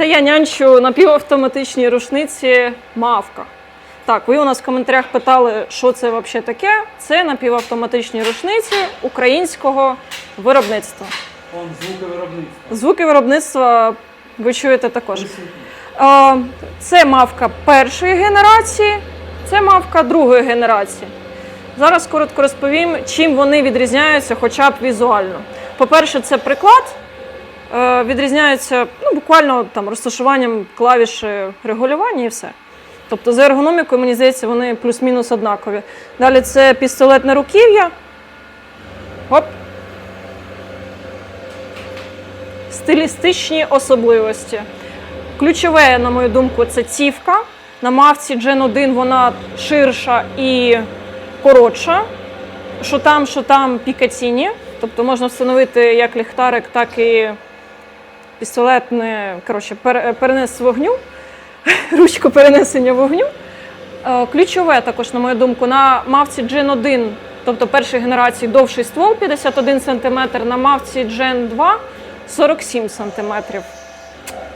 Це я нянчу напівавтоматичній рушниці мавка. Так, ви у нас в коментарях питали, що це взагалі таке. Це напівавтоматичні рушниці українського виробництва. Он звуки виробництва. Звуки виробництва ви чуєте також. Це мавка першої генерації, це мавка другої генерації. Зараз коротко розповім, чим вони відрізняються хоча б візуально. По-перше, це приклад. Е, Відрізняються ну, буквально там, розташуванням клавіші регулювання і все. Тобто за ергономікою, мені здається, вони плюс-мінус однакові. Далі це пістолетне руків'я. Оп. Стилістичні особливості. Ключове, на мою думку, це цівка. На мавці Gen 1 вона ширша і коротша. Що там, що там пікаціні. Тобто можна встановити як ліхтарик, так і пістолетне, коротше, перенес вогню, ручку перенесення вогню. Е, Ключове також, на мою думку, на мавці Gen 1, тобто першої генерації, довший ствол 51 см, на мавці Gen 2 47 см.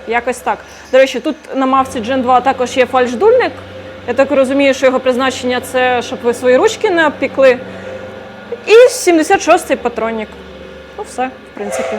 Якось так. До речі, тут на мавці Gen 2 також є фальшдульник. Я так розумію, що його призначення це, щоб ви свої ручки не обпікли. І 76-й патронник. Ну, все, в принципі.